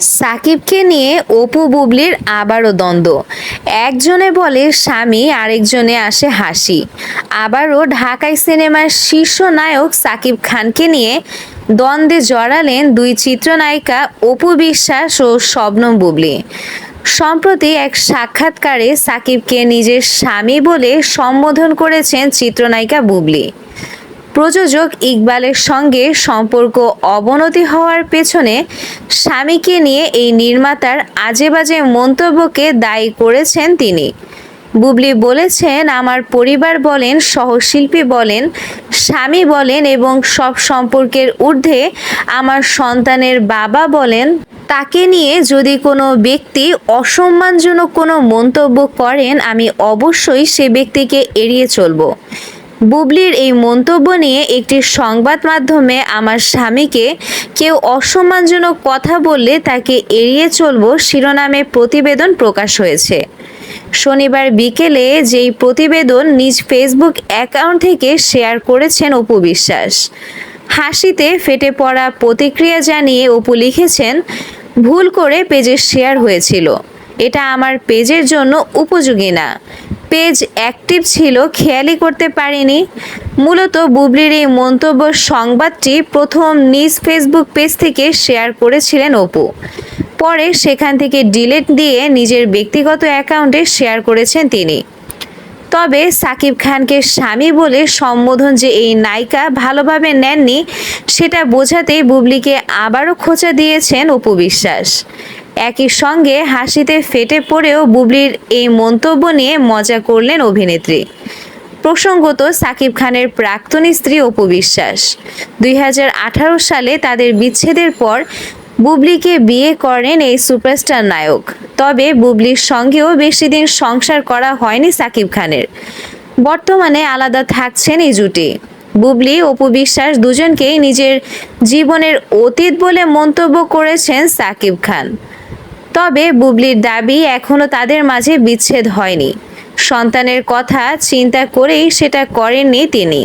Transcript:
সাকিবকে নিয়ে অপু বুবলির আবারও দ্বন্দ্ব। একজনে বলে স্বামী, আরেকজনে আসে হাসি। আবারও ঢাকাই সিনেমার শীর্ষ নায়ক সাকিব খানকে নিয়ে দ্বন্দ্বে জড়ালেন দুই চিত্রনায়িকা অপু বিশ্বাস ও শবনম বুবলি। সম্প্রতি এক সাক্ষাৎকারে সাকিবকে নিজের স্বামী বলে সম্বোধন করেছেন চিত্রনায়িকা বুবলি। প্রযোজক ইকবালের সঙ্গে সম্পর্ক অবনতি হওয়ার পেছনে স্বামীকে নিয়ে এই নির্মাতার আজে বাজে মন্তব্যকে দায়ী করেছেন তিনি। বুবলি বলেছেন, আমার পরিবার বলেন, সহশিল্পী বলেন, স্বামী বলেন এবং সব সম্পর্কের ঊর্ধ্বে আমার সন্তানের বাবা বলেন, তাকে নিয়ে যদি কোনো ব্যক্তি অসম্মানজনক কোনো মন্তব্য করেন, আমি অবশ্যই সে ব্যক্তিকে এড়িয়ে চলবো। বুবলির এই মন্তব্য নিয়ে একটি সংবাদ মাধ্যমে আমার স্বামীকে কেউ অসম্মানজনক কথা বললে তাকে এড়িয়ে চলব শিরোনামে প্রতিবেদন প্রকাশ হয়েছে। শনিবার বিকেলে যেই প্রতিবেদন নিজ ফেসবুক অ্যাকাউন্ট থেকে শেয়ার করেছেন অপু বিশ্বাস। হাসিতে ফেটে পড়া প্রতিক্রিয়া জানিয়ে অপু লিখেছেন, ভুল করে পেজে শেয়ার হয়েছিল। এটা আমার পেজের জন্য উপযোগী না। পেজ অ্যাক্টিভ ছিল, খেয়ালই করতে পারিনি। মূলত বুবলির এই মন্তব্য সংবাদটি প্রথম নিজ ফেসবুক পেজ থেকে শেয়ার করেছিলেন অপু। পরে সেখান থেকে ডিলেট দিয়ে নিজের ব্যক্তিগত অ্যাকাউন্টে শেয়ার করেছেন তিনি। তবে সাকিব খানকে স্বামী বলে সম্বোধন যে এই নায়িকা ভালোভাবে নেননি, সেটা বোঝাতেই বুবলিকে আবারও খোঁচা দিয়েছেন অপু বিশ্বাস। একই সঙ্গে হাসিতে ফেটে পড়েও বুবলির এই মন্তব্য নিয়ে মজা করলেন অভিনেত্রী। প্রসঙ্গত সাকিব খানের প্রাক্তনী স্ত্রী অপু বিশ্বাস। দুই সালে তাদের বিচ্ছেদের পর বুবলিকে বিয়ে করেন এই সুপারস্টার নায়ক। তবে বুবলির সঙ্গেও বেশি দিন সংসার করা হয়নি সাকিব খানের। বর্তমানে আলাদা থাকছেন এই জুটি। বুবলি, অপু বিশ্বাস দুজনকেই নিজের জীবনের অতীত বলে মন্তব্য করেছেন সাকিব খান। তবে বুবলির দাবি এখনও তাদের মাঝে বিচ্ছেদ হয়নি। সন্তানের কথা চিন্তা করেই সেটা করেননি তিনি।